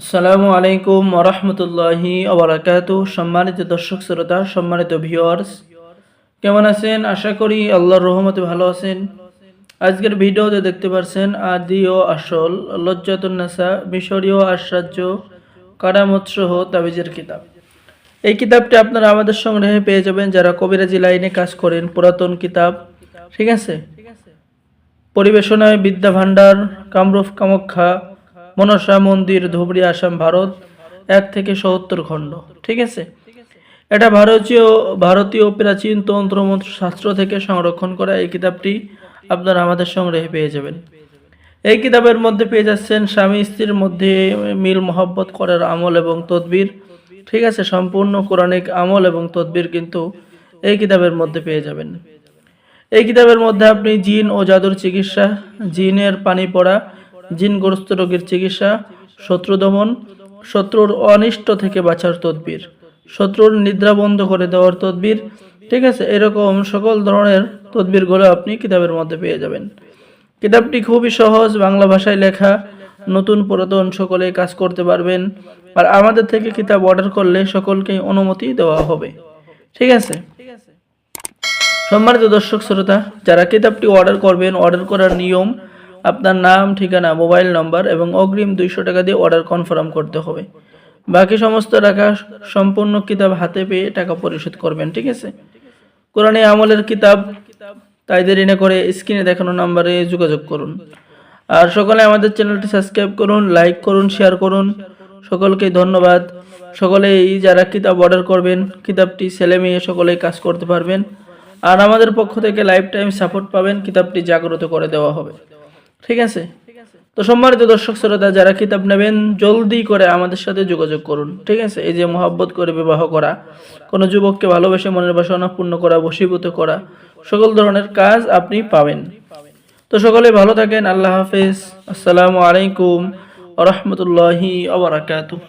আসসালামু আলাইকুম ওরহমতুল্লাহি ওবরাকাতু সম্মানিত দর্শক, শ্রোতা, সম্মানিত ভিউয়ার্স কেমন আছেন? আশা করি আল্লাহর রহমতে ভালো আছেন। আজকের ভিডিওতে দেখতে পারছেন আদি ও আসল লজ্জাতুন্নাসা, মিশরীয় আশ্চর্য কারামত সহ তাবিজের কিতাব। এই কিতাবটি আপনারা আমাদের সংগ্রহে পেয়ে যাবেন যারা কবিরাজি লাইনে কাজ করেন, পুরাতন কিতাব, ঠিক আছে? পরিবেশনায় বিদ্যা ভান্ডার কামরূপ কামাখ্যা মনসা মন্দির, ধুবড়ি, আসাম, ভারত, এক থেকে সত্তর খণ্ড, ঠিক আছে? এটা ভারতীয় ভারতীয় প্রাচীন তন্ত্রমন্ত্র শাস্ত্র থেকে সংরক্ষণ করা এই কিতাবটি আপনারা আমাদের সংগ্রহে পেয়ে যাবেন। এই কিতাবের মধ্যে পেয়ে যাচ্ছেন স্বামী স্ত্রীর মধ্যে মিল মহব্বত করার আমল এবং তদবির, ঠিক আছে? সম্পূর্ণ কোরআনিক আমল এবং তদবির কিন্তু এই কিতাবের মধ্যে পেয়ে যাবেন। এই কিতাবের মধ্যে আপনি জিন ও জাদুর চিকিৎসা, জিনের পানি পড়া জিনগ্রস্ত রোগের চিকিৎসা, শত্রু দমন, শত্রুর অনিষ্ট থেকে বাঁচার তদবির, শত্রুর নিদ্রা বন্ধ করে দেওয়ার তদবির। ঠিক আছে, এরকম সকল ধরনের তদবিরগুলো আপনি কিতাবের মধ্যে পেয়ে যাবেন। কিতাবটি খুবই সহজ, বাংলা ভাষায় লেখা, নতুন পুরাতন সকলে কাজ করতে পারবেন। আর আমাদের থেকে কিতাব অর্ডার করলে সকলকেই অনুমতি দেওয়া হবে। ঠিক আছে? সম্মানিত দর্শক, শ্রোতা, যারা কিতাবটি অর্ডার করবেন, অর্ডার করার নিয়ম আপনার নাম, ঠিকানা, মোবাইল নম্বর এবং অগ্রিম দুইশো টাকা দিয়ে অর্ডার কনফার্ম করতে হবে। বাকি সমস্ত টাকা সম্পূর্ণ কিতাব হাতে পেয়ে টাকা পরিশোধ করবেন, ঠিক আছে? কোরআনে আমলের কিতাব, তাই দেরি না করে স্ক্রিনে দেখানো নাম্বারে যোগাযোগ করুন। আর সকলে আমাদের চ্যানেলটি সাবস্ক্রাইব করুন লাইক করুন শেয়ার করুন। সকলকে ধন্যবাদ। সকলেই যারা কিতাব অর্ডার করবেন, কিতাবটি ছেলে মেয়ে সকলেই কাজ করতে পারবেন। আর আমাদের পক্ষ থেকে লাইফ টাইম সাপোর্ট পাবেন, কিতাবটি জাগ্রত করে দেওয়া হবে। ঠিক আছে? তো সম্মানিত দর্শক শ্রোতা যারা কিতাব নেবেন জলদি করে আমাদের সাথে যোগাযোগ করুন ঠিক আছে? এই যে মহাব্বত করে বিবাহ করা কোনো যুবককে ভালোবেসে মনের বাসনা পূর্ণ করা বশীভূত করা সকল ধরনের কাজ আপনি পাবেন। তো সকলে ভালো থাকেন আল্লাহ হাফেজ। আসসালামু আলাইকুম রহমতুল্লাহি আবরাকাতুহ